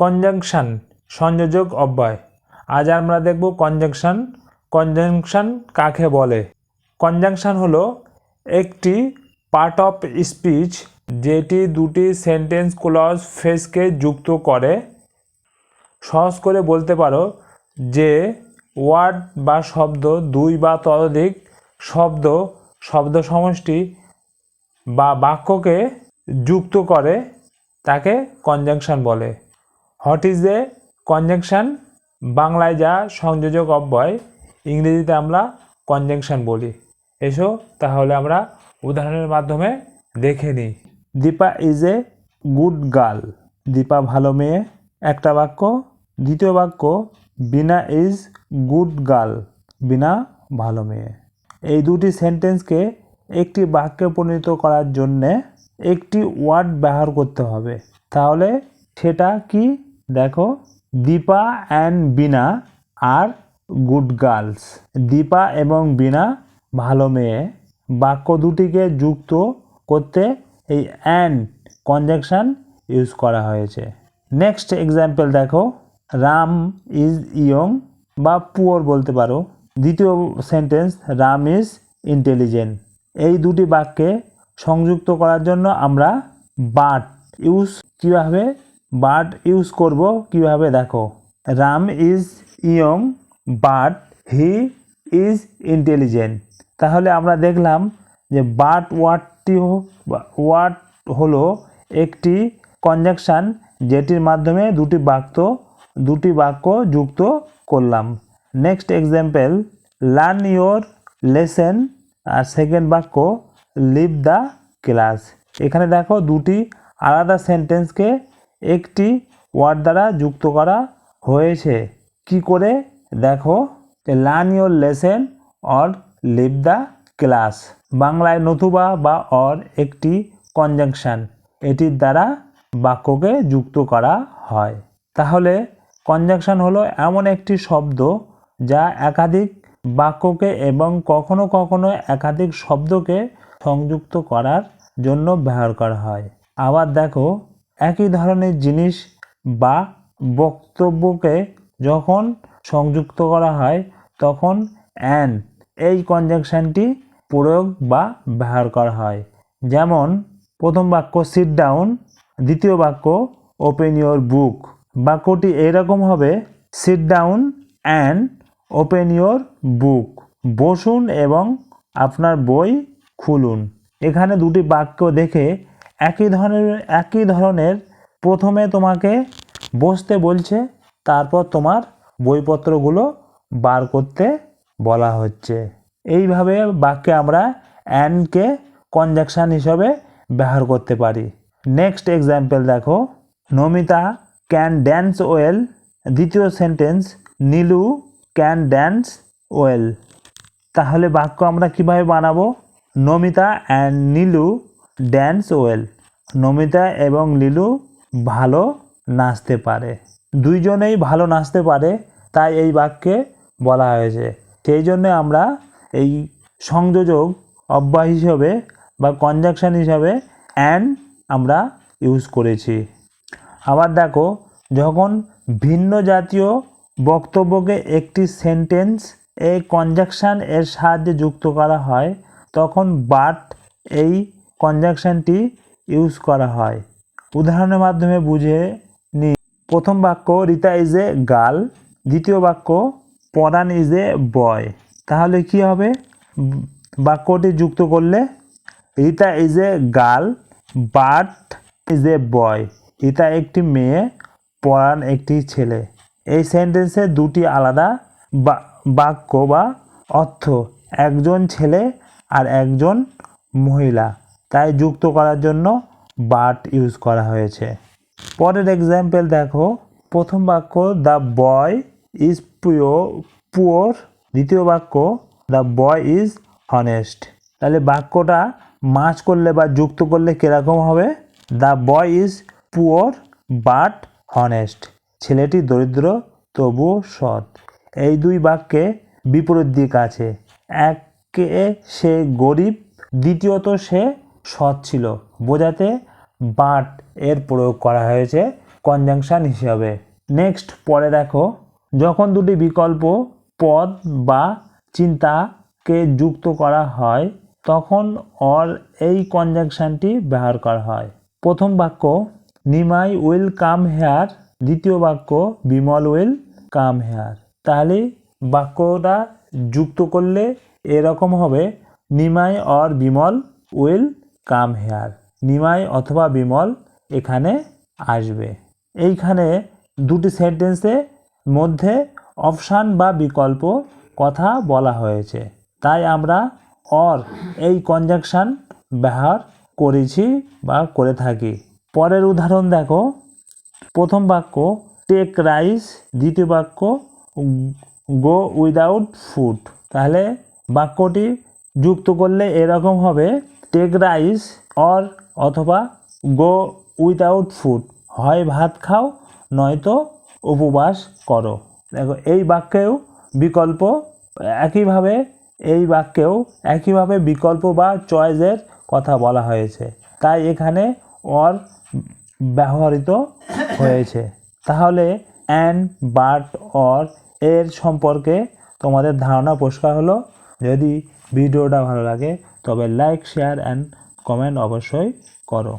Conjunction সংযোজক অব্যয়। আজ আমরা দেখব কনজাংশন কনজাংশন কাকে বলে? কনজাংশন হলো একটি পার্ট অফ স্পিচ যেটি দুটি সেন্টেন্স ক্লজ ফেসকে যুক্ত করে। সহজ করে বলতে পারো যে ওয়ার্ড বা শব্দ, দুই বা ততোধিক শব্দ শব্দ সমষ্টি বা বাক্যকে যুক্ত করে তাকে কনজাংশন বলে। হোয়াট ইজ এ কনজাংশন বাংলায় যা সংযোজক অব্যয়, ইংরেজিতে আমরা কনজাংশন বলি। এসো তাহলে আমরা উদাহরণের মাধ্যমে দেখে নিই। Dipa is a good girl Dipa ভালো মেয়ে। একটা বাক্য। দ্বিতীয় বাক্য, Bina is good girl Bina ভালো মেয়ে। এই দুটি সেন্টেন্সকে একটি বাক্যে পরিণত করার জন্যে একটি ওয়ার্ড ব্যবহার করতে হবে। তাহলে সেটা কি? দেখো, Dipa and Bina are good girls Dipa এবং বিনা ভালো মেয়ে। বাক্য দুটিকে যুক্ত করতে এই অ্যান্ড কনজাকশন ইউজ করা হয়েছে। নেক্সট এক্সাম্পল দেখো রাম ইজ ইয়ং বা পুয়ার বলতে পারো। দ্বিতীয় সেন্টেন্স রাম ইজ ইন্টেলিজেন্ট এই দুটি বাক্যে সংযুক্ত করার জন্য আমরা বাট ইউজ কীভাবে বাট ইউজ করব কীভাবে দেখো। Ram is young, but he is intelligent. তাহলে আমরা দেখলাম যে বাট ওয়ার্ডটি ওয়ার্ড হলো একটি কনজাকশান যেটির মাধ্যমে দুটি বাক্য দুটি বাক্য যুক্ত করলাম। Next example, learn your lesson, R second বাক্য, লিভ দ্য ক্লাস। এখানে দেখো দুটি আলাদা সেন্টেন্সকে একটি ওয়ার্ড দ্বারা যুক্ত করা হয়েছে। কি করে? দেখো learn your lesson or leave the class বাংলায় নতুবা বা অর একটি কনজাংশন এটির দ্বারা বাক্যকে যুক্ত করা হয়। তাহলে কনজাংশন হলো এমন একটি শব্দ যা একাধিক বাক্যকে এবং কখনো কখনো একাধিক শব্দকে সংযুক্ত করার জন্য ব্যবহার করা হয়। আবার দেখো একই ধরনের জিনিস বা বক্তব্যকে যখন সংযুক্ত করা হয়, তখন অ্যান এই কনজাংশনটি প্রয়োগ বা ব্যবহার করা হয়। যেমন, প্রথম বাক্য সিট ডাউন দ্বিতীয় বাক্য ওপেন ইয়োর বুক বাক্যটি এরকম হবে sit down and open your book বসুন এবং আপনার বই খুলুন। এখানে দুটি বাক্য দেখে একই ধরনের একই ধরনের প্রথমে তোমাকে বসতে বলছে, তারপর তোমার বইপত্রগুলো বার করতে বলা হচ্ছে। এইভাবে বাক্যে আমরা অ্যান্ডকে কনজাকশান হিসাবে ব্যবহার করতে পারি। নেক্সট এক্সাম্পল দেখো। নমিতা ক্যান ড্যান্স ওয়েল দ্বিতীয় sentence Nilu can dance well তাহলে বাক্য আমরা কীভাবে বানাবো? Namita and Nilu dance well Namita এবং লিলু ভালো নাচতে পারে। দুইজনেই ভালো নাচতে পারে, তাই এই বাক্যে বলা হয়েছে। সেই জন্য আমরা এই সংযোজক, অব্যয় হিসাবে বা কনজাকশন হিসাবে অ্যান্ড আমরা ইউজ করেছি। আবার দেখো, যখন ভিন্ন জাতীয় বক্তব্যকে একটি সেন্টেন্স এই কনজাকশান এর সাহায্যে যুক্ত করা হয়, তখন বাট এই কনজাকশানটি ইউজ করা হয়। উদাহরণের মাধ্যমে বুঝে নি প্রথম বাক্য রিতা ইজ এ গার্ল দ্বিতীয় বাক্য পরাণ ইজ এ বয় তাহলে কি হবে? বাক্যটি যুক্ত করলে Rita is a girl but is a boy Rita একটি মেয়ে পরাণ একটি ছেলে। এই সেন্টেন্সে দুটি আলাদা বাক্য বা অর্থ, একজন ছেলে আর একজন মহিলা। তাই যুক্ত করার জন্য বাট ইউজ করা হয়েছে। পরের এক্সাম্পল দেখো, প্রথম বাক্য দ্য বয় ইজ পিও পুয়োর দ্বিতীয় বাক্য দ্য বয় ইজ হনেস্ট তাহলে বাক্যটা মাছ করলে বা যুক্ত করলে কীরকম হবে? The boy is poor but honest ছেলেটি দরিদ্র, তবুও সৎ। এই দুই বাক্যে বিপরীত দিক আছে। একে সে গরিব, দ্বিতীয়ত সে সৎ ছিল। বোঝাতে বাট এর প্রয়োগ করা হয়েছে কনজাংশন হিসাবে। নেক্সট পরে দেখো, যখন দুটি বিকল্প পদ বা চিন্তাকে যুক্ত করা হয়, তখন অর এই কনজাংশনটি ব্যবহার করা হয়। প্রথম বাক্য, নিমাই উইল কাম হেয়ার। দ্বিতীয় বাক্য, বিমল উইল কাম হেয়ার। তাহলে বাক্যটা যুক্ত করলে এরকম হবে, Nimai or Bimal will come here. Nimai অথবা বিমল এখানে আসবে। এইখানে দুটি সেন্টেন্সে মধ্যে অপশান বা বিকল্প কথা বলা হয়েছে। তাই আমরা অর এই কনজাকশন ব্যবহার করেছি বা করে থাকি। পরের উদাহরণ দেখো। প্রথম বাক্য টেক রাইস দ্বিতীয় বাক্য গো উইদাউট ফুড তাহলে বাক্যটি যুক্ত করলে এরকম হবে টেক রাইস অর অথবা গো উইদাউট ফুড হয় ভাত খাও, নয়তো উপবাস করো। দেখো, এই বাক্যেও বিকল্প একইভাবে, এই বাক্যেও একইভাবে বিকল্প বা চয়েসের কথা বলা হয়েছে। তাই এখানে অর ব্যবহৃত হয়েছে। তাহলে অ্যান্ড বাট অর এর সম্পর্কে তোমাদের ধারণা পরিষ্কার হলো। যদি ভিডিওটা ভালো লাগে তবে লাইক শেয়ার অ্যান্ড কমেন্ট অবশ্যই করো।